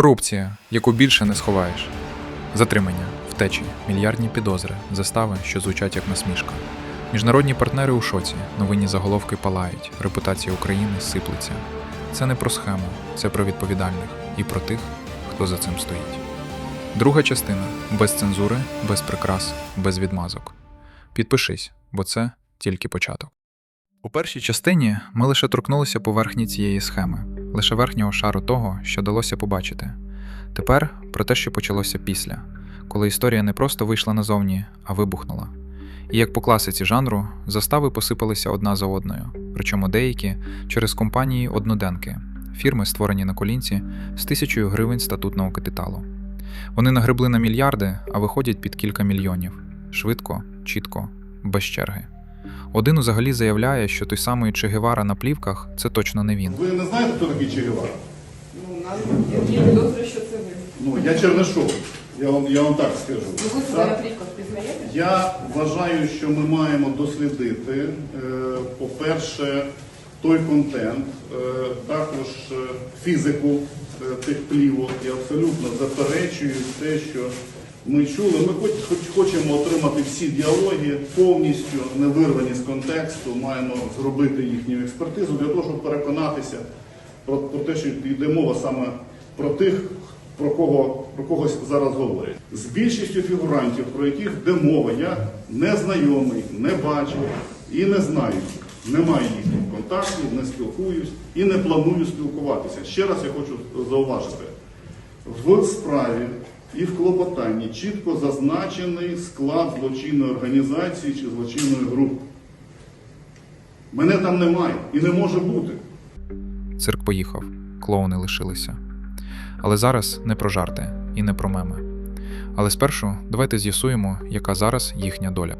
Корупція, яку більше не сховаєш. Затримання, втечі, мільярдні підозри, застави, що звучать як насмішка. Міжнародні партнери у шоці, новинні заголовки палають, репутація України сиплеться. Це не про схему, це про відповідальних і про тих, хто за цим стоїть. Друга частина без цензури, без прикрас, без відмазок. Підпишись, бо це тільки початок. У першій частині ми лише торкнулися поверхні цієї схеми, лише верхнього шару того, що далося побачити. Тепер про те, що почалося після, коли історія не просто вийшла назовні, а вибухнула. І як по класиці жанру, застави посипалися одна за одною, причому деякі через компанії одноденки, фірми, створені на колінці з тисячою гривень статутного капіталу. Вони нагребли на мільярди, а виходять під кілька мільйонів швидко, чітко, без черги. Один взагалі заявляє, що той самий Че Гевара на плівках це точно не він. Ви не знаєте, хто такий Че Гевара? Ну, у нас є підозри, що це ви. Ну, я Чернишов, я вам, я вам так скажу. Ну, ви себе Так? на плівках пізнаєте? Я вважаю, що ми маємо дослідити, е, по-перше, той контент, е, також е, фізику е, цих плівок. Я абсолютно заперечую те, що ми чули. Ми хоч, хоч хочемо отримати всі діалоги повністю не вирвані з контексту, маємо зробити їхню експертизу для того, щоб переконатися про, про те, що йде мова саме про тих, про кого про когось зараз говорять. З більшістю фігурантів, про яких йде мова, я не знайомий, не бачив і не знаю. їх. Немає їхніх контактів, не спілкуюсь і не планую спілкуватися. Ще раз я хочу зауважити. В справі і в клопотанні чітко зазначений склад злочинної організації чи злочинної групи. Мене там немає і не може бути. Цирк поїхав, клоуни лишилися. Але зараз не про жарти і не про меми. Але спершу давайте з'ясуємо, яка зараз їхня доля.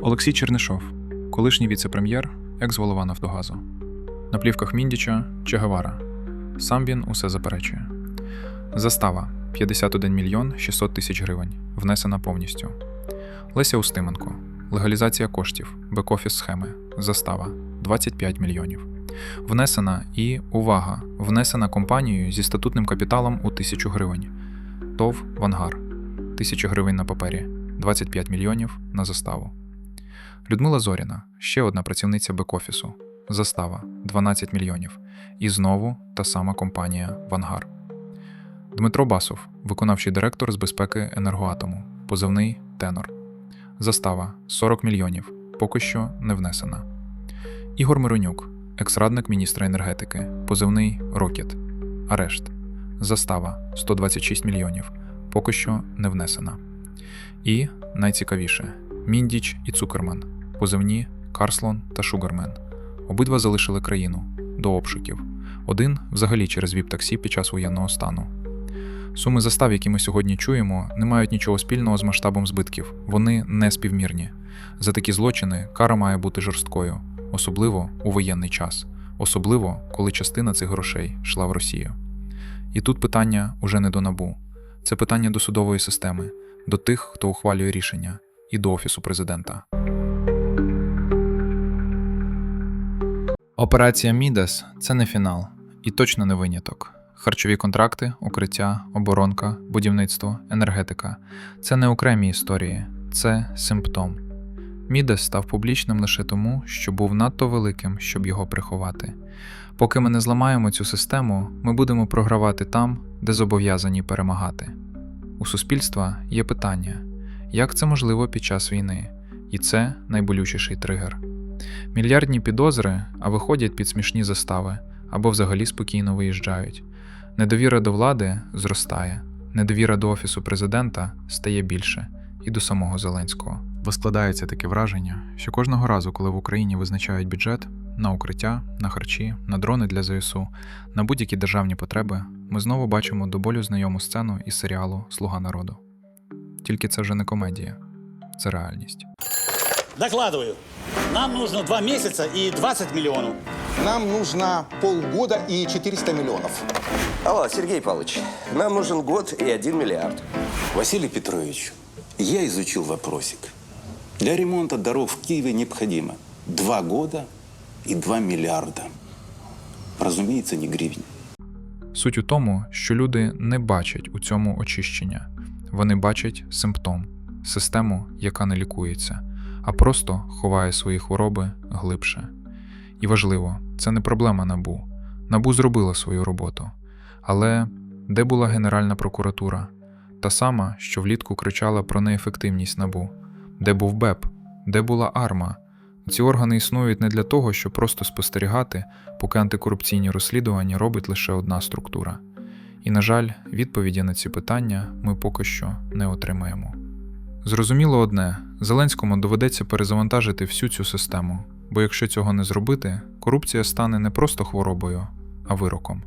Олексій Чернишов, колишній віце-прем'єр, екс-голова Нафтогазу. На плівках Міндіча Че Гевара. Сам він усе заперечує. Застава 51 мільйон 600 тисяч гривень, внесена повністю. Леся Устименко. Легалізація коштів, бек-офіс схеми, застава 25 мільйонів. Внесена і увага! Внесена компанією зі статутним капіталом у 1000 гривень. ТОВ Вангар 1000 гривень на папері, 25 мільйонів на заставу. Людмила Зоріна, ще одна працівниця бек-офісу. Застава 12 мільйонів. І знову та сама компанія Вангар. Дмитро Басов, виконавчий директор з безпеки енергоатому, позивний Тенор. Застава 40 мільйонів, поки що не внесена. Ігор Миронюк, екс-радник міністра енергетики, позивний Рокет. Арешт. Застава 126 мільйонів, поки що не внесена. І найцікавіше Міндіч і Цукерман, позивні Карслон та Шугармен. Обидва залишили країну до обшуків. Один взагалі через віп-таксі під час воєнного стану. Суми застав, які ми сьогодні чуємо, не мають нічого спільного з масштабом збитків. Вони не співмірні. За такі злочини кара має бути жорсткою, особливо у воєнний час, особливо коли частина цих грошей йшла в Росію. І тут питання уже не до набу, це питання до судової системи, до тих, хто ухвалює рішення, і до офісу президента. Операція Мідас це не фінал і точно не виняток. Харчові контракти, укриття, оборонка, будівництво, енергетика це не окремі історії, це симптом. Мідас став публічним лише тому, що був надто великим, щоб його приховати. Поки ми не зламаємо цю систему, ми будемо програвати там, де зобов'язані перемагати. У суспільства є питання, як це можливо під час війни, і це найболючіший тригер. Мільярдні підозри, а виходять під смішні застави або взагалі спокійно виїжджають. Недовіра до влади зростає, недовіра до офісу президента стає більше, і до самого Зеленського. Бо складається таке враження, що кожного разу, коли в Україні визначають бюджет на укриття, на харчі, на дрони для ЗСУ, на будь-які державні потреби, ми знову бачимо до болю знайому сцену із серіалу Слуга народу. Тільки це вже не комедія, це реальність. Докладываю. Нам нужно два месяца и 20 миллионов. Нам нужно полгода и 400 миллионов. Алло, Сергей Павлович, нам нужен год и один миллиард. Василий Петрович, я изучил вопросик. Для ремонта дорог в Киеве необходимо два года и два миллиарда. разумеется, не гривен. Суть у тому, що люди не бачать у цьому очищення, вони бачать симптом, систему, яка не лікується, а просто ховає свої хвороби глибше. І важливо, це не проблема набу. Набу зробила свою роботу. Але де була Генеральна прокуратура? Та сама, що влітку кричала про неефективність набу. Де був БЕП? Де була АРМА? Ці органи існують не для того, щоб просто спостерігати, поки антикорупційні розслідування робить лише одна структура. І, на жаль, відповіді на ці питання ми поки що не отримаємо. Зрозуміло одне: Зеленському доведеться перезавантажити всю цю систему, бо якщо цього не зробити, корупція стане не просто хворобою, а вироком.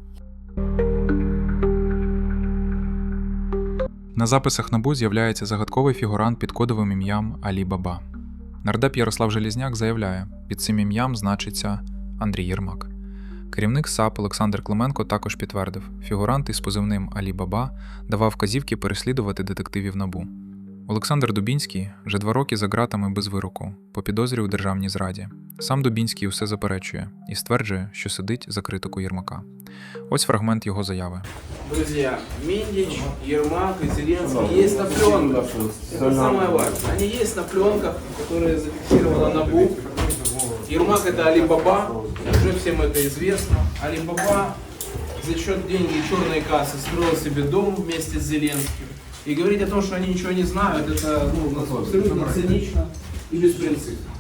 На записах НАБУ з'являється загадковий фігурант під кодовим ім'ям Алі Баба. Нардеп Ярослав Желізняк заявляє, під цим ім'ям значиться Андрій Єрмак. Керівник САП Олександр Клименко також підтвердив, фігурант із позивним Алі Баба давав вказівки переслідувати детективів НАБУ. Олександр Дубінський вже два роки за ґратами без вироку, по підозрі у державній зраді. Сам Дубінський усе заперечує і стверджує, що сидить за критику Єрмака. Ось фрагмент його заяви. Друзья, Миндич, Ермак и Зеленский есть на пленках. Это самое важное. Они есть на пленках, которые зафиксировала НАБУ. Ермак это Алибаба, уже всем это известно. Алибаба за счет деньги черной кассы строил себе дом вместе с Зеленским. И говорить о том, что они ничего не знают, это ну, абсолютно цинично и беспринципно.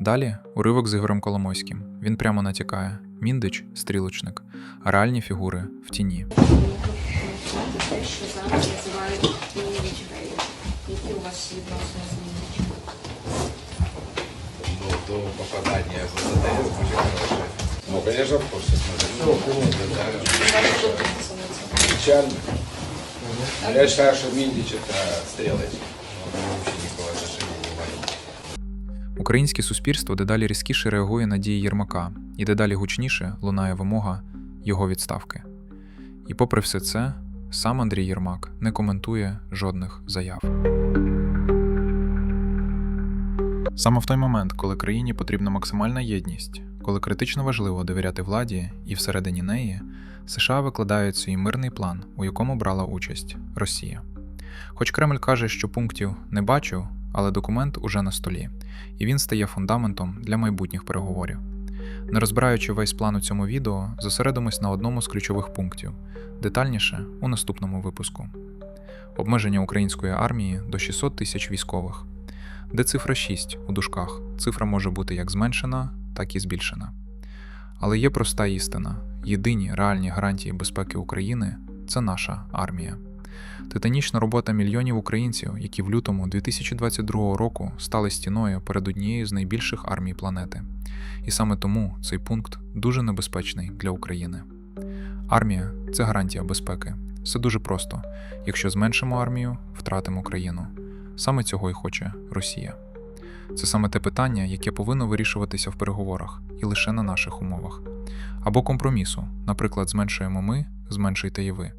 Далі уривок з Ігорем Коломойським. Він прямо натякає: Міндич стрілочник, а реальні фігури в тіні. те, що зараз називають міні-рейд. Які у вас відносини з мінічем? Ну, до попадания в. Ну, смотрю. Печально. Я считаю, что Миндич это стрелочник. Он вообще никакого отношения не имеет. Українське суспільство дедалі різкіше реагує на дії Єрмака, і дедалі гучніше лунає вимога його відставки. І попри все це, сам Андрій Єрмак не коментує жодних заяв. Саме в той момент, коли країні потрібна максимальна єдність, коли критично важливо довіряти владі і всередині неї, США викладають свій мирний план, у якому брала участь Росія. Хоч Кремль каже, що пунктів не бачив, але документ уже на столі, і він стає фундаментом для майбутніх переговорів. Не розбираючи весь план у цьому відео, зосередимось на одному з ключових пунктів, детальніше у наступному випуску: обмеження української армії до 600 тисяч військових, де цифра 6 у дужках. Цифра може бути як зменшена, так і збільшена. Але є проста істина: єдині реальні гарантії безпеки України це наша армія. Титанічна робота мільйонів українців, які в лютому 2022 року стали стіною перед однією з найбільших армій планети. І саме тому цей пункт дуже небезпечний для України. Армія це гарантія безпеки. Все дуже просто. Якщо зменшимо армію, втратимо країну. Саме цього і хоче Росія. Це саме те питання, яке повинно вирішуватися в переговорах і лише на наших умовах. Або компромісу, наприклад, зменшуємо ми, зменшуйте і ви.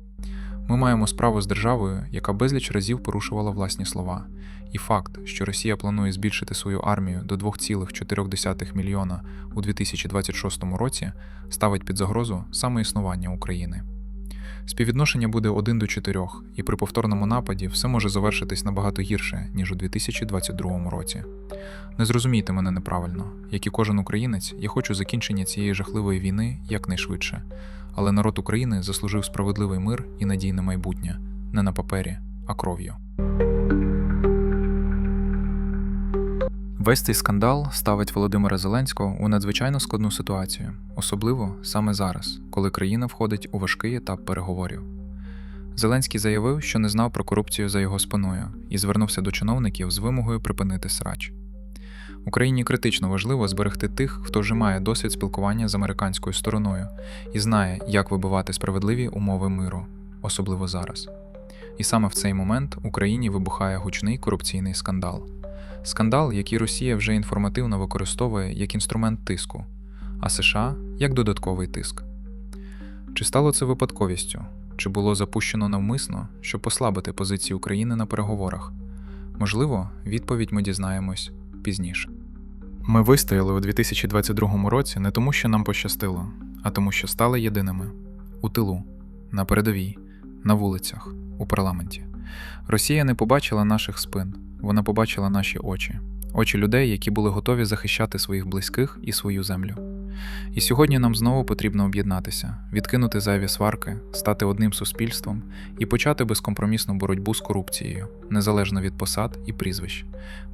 Ми маємо справу з державою, яка безліч разів порушувала власні слова. І факт, що Росія планує збільшити свою армію до 2,4 мільйона у 2026 році, ставить під загрозу саме існування України. Співвідношення буде 1 до 4, і при повторному нападі все може завершитись набагато гірше, ніж у 2022 році. Не зрозумійте мене неправильно, як і кожен українець, я хочу закінчення цієї жахливої війни якнайшвидше. Але народ України заслужив справедливий мир і надійне майбутнє не на папері, а кров'ю. Весь цей скандал ставить Володимира Зеленського у надзвичайно складну ситуацію, особливо саме зараз, коли країна входить у важкий етап переговорів. Зеленський заявив, що не знав про корупцію за його спиною, і звернувся до чиновників з вимогою припинити срач. Україні критично важливо зберегти тих, хто вже має досвід спілкування з американською стороною і знає, як вибивати справедливі умови миру, особливо зараз. І саме в цей момент Україні вибухає гучний корупційний скандал. Скандал, який Росія вже інформативно використовує як інструмент тиску, а США як додатковий тиск. Чи стало це випадковістю, чи було запущено навмисно, щоб послабити позиції України на переговорах? Можливо, відповідь ми дізнаємось пізніше. Ми вистояли у 2022 році не тому, що нам пощастило, а тому, що стали єдиними у тилу, на передовій, на вулицях, у парламенті. Росія не побачила наших спин, вона побачила наші очі, очі людей, які були готові захищати своїх близьких і свою землю. І сьогодні нам знову потрібно об'єднатися, відкинути зайві сварки, стати одним суспільством і почати безкомпромісну боротьбу з корупцією, незалежно від посад і прізвищ,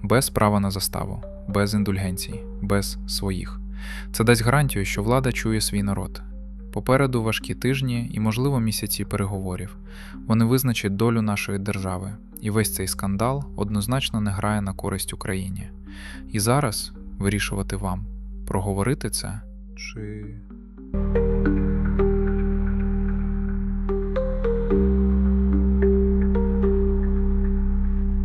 без права на заставу, без індульгенцій, без своїх. Це дасть гарантію, що влада чує свій народ. Попереду важкі тижні і, можливо, місяці переговорів. Вони визначать долю нашої держави, і весь цей скандал однозначно не грає на користь Україні. І зараз вирішувати вам, проговорити це чи